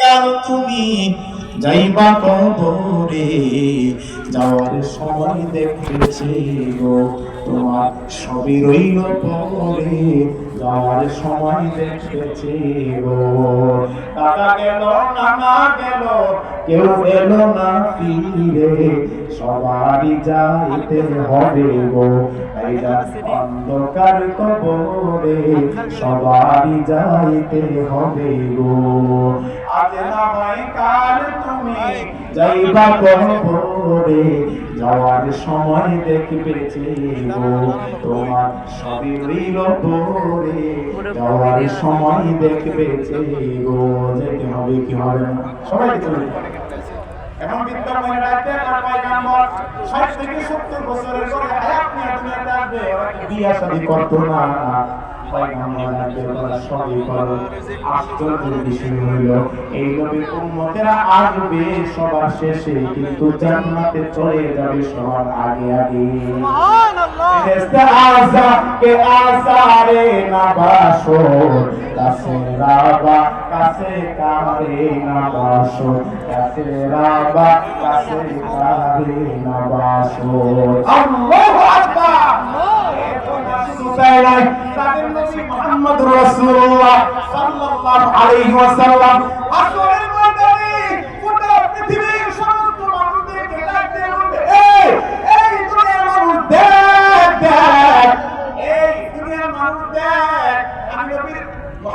কাল তুমি যাইবা কবরে যাওয়ার সময় দেখেছে গো। তোমার সবই রইল পরে যাওয়ার সময় দেখেছি গো। গেল নানা গেল, কেউ এলো না ফিরে। সবারই যাইতে হবে গো। অন্ধকার কবরে, সবারই যাইতে হবে গো। আজ না হয় কাল তুমি যাইবা কবরে যাওয়ার সময় দেখবেছি গো তোমার সবই রইল পরে যাওয়ার সময় দেখবেছি গো যেতে হবে কি হবে না। সবাই চলে এখন বিদ্যাময় রাতে তার পয়গাম্বর 60 থেকে 70 বছরের করে হায়াত নিয়ে দুনিয়াতে আসবে। শাদী করতো না। এই উম্মতেরা আসবে সবার শেষে কিন্তু জান্নাতে চলে যাবে সবার আগে আগে। আযা কে আসারে না বাসো কাছে রাবা কাছে কারে না বাসো কাছে রাবা কাছে কারে না বাসো। আল্লাহু আকবার। তাদের নবী রাসূলুল্লাহ সাল্লাল্লাহু আলাইহি ওয়াসাল্লাম। আসরের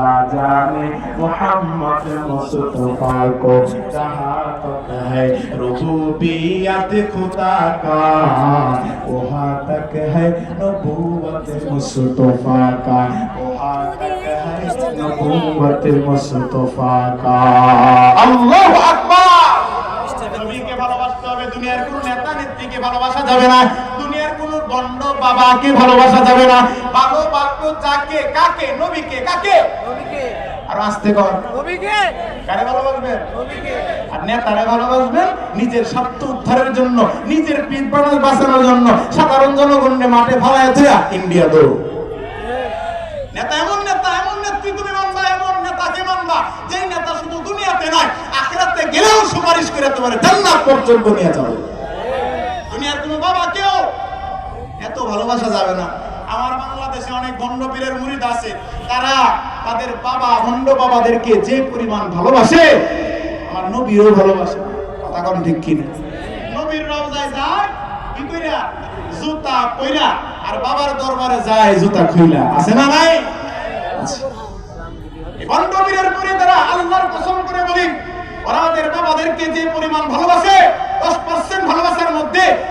খোদা জানে মুহাম্মদ मुस्तफा को जहाँ तक है रबूबियत खुदा का वहाँ तक है नबूवत मुस्तफा का वहाँ तक है नबूवत मुस्तफा का अल्लाह अकबर নবীকে ভালোবাসতে হবে দুনিয়ার কোন নেতা নেত্রীকে ভালোবাসা যাবে না দুনিয়ার কোন দণ্ড বাবাকে ভালোবাসা যাবে না? ভালোবাসবো যাকে কাকে? নবীকে কাকে? আর আসতে কর। কারে ভালোবাসবেন? আর নেতারে ভালোবাসবেন? নিজের স্বার্থ উদ্ধারের জন্য নিজের পিঠ বাঁচানোর জন্য সাধারণ জনগণকে মাঠে ইন্ডিয়া নেতা এমন নেতা এমন নেত্রী তুমি মানবা এমন নেতাকে মানবা? যেই নেতা শুধু দুনিয়াতে নয় আখিরাতে গেলেও সুপারিশ করে তোমার জান্নাত পর্যন্ত নিয়ে যাবে দুনিয়ার কোনো বাবা কেউ এত ভালোবাসা যাবে না। আমার বাংলাদেশে অনেক ভণ্ড পীরের মুরিদ আছে। তারা তাদের বাবা ভণ্ড বাবাদেরকে যে পরিমাণ ভালোবাসে, আমার নবীও ভালোবাসে। কথা কোন ঠিক কিনা? নবীর রওজায় যায় কি কইরা? জুতা কইরা আর বাবার দরবারে যায় জুতা খুইলা। আছে না নাই? আছে। এই ভণ্ড পীরের মুরিদরা আল্লাহর কসম করে বলি ওরা আমাদের বাবাদেরকে যে পরিমাণ ভালোবাসে, দশ পার্সেন্ট ভালোবাসার মধ্যে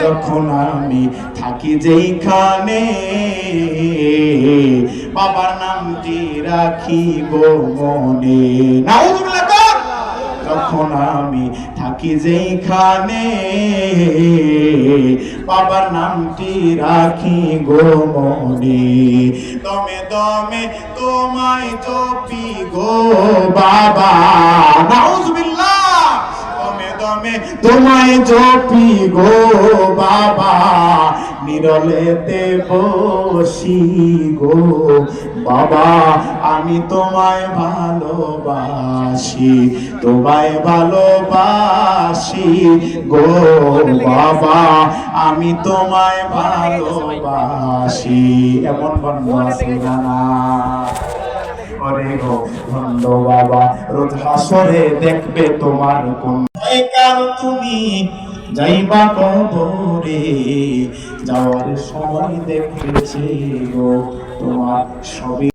যখন আমি থাকি যেইখানে, বাবার নামটি রাখিব মনে। নাউজুবিল্লাহ। যখন আমি থাকি যেইখানে, বাবার নামটি রাখি গো মনে। দমে দমে তোমায় জপি গো বাবা। নাউজুবিল্লাহ! দমে দমে তোমায় জপি গো বাবা। নিরলেতে বসি গো বাবা, আমি তোমায় ভালোবাসি তোমায় ভালোবাসি গো বাবা, আমি তোমায় ভালোবাসি। এমন বন্ধ না গো বাবা, রোজ হাসরে দেখবে তোমার কোন কাল তুমি যাইবা কবরে যাওয়ার সময় দেখেছে গো তোমার সবই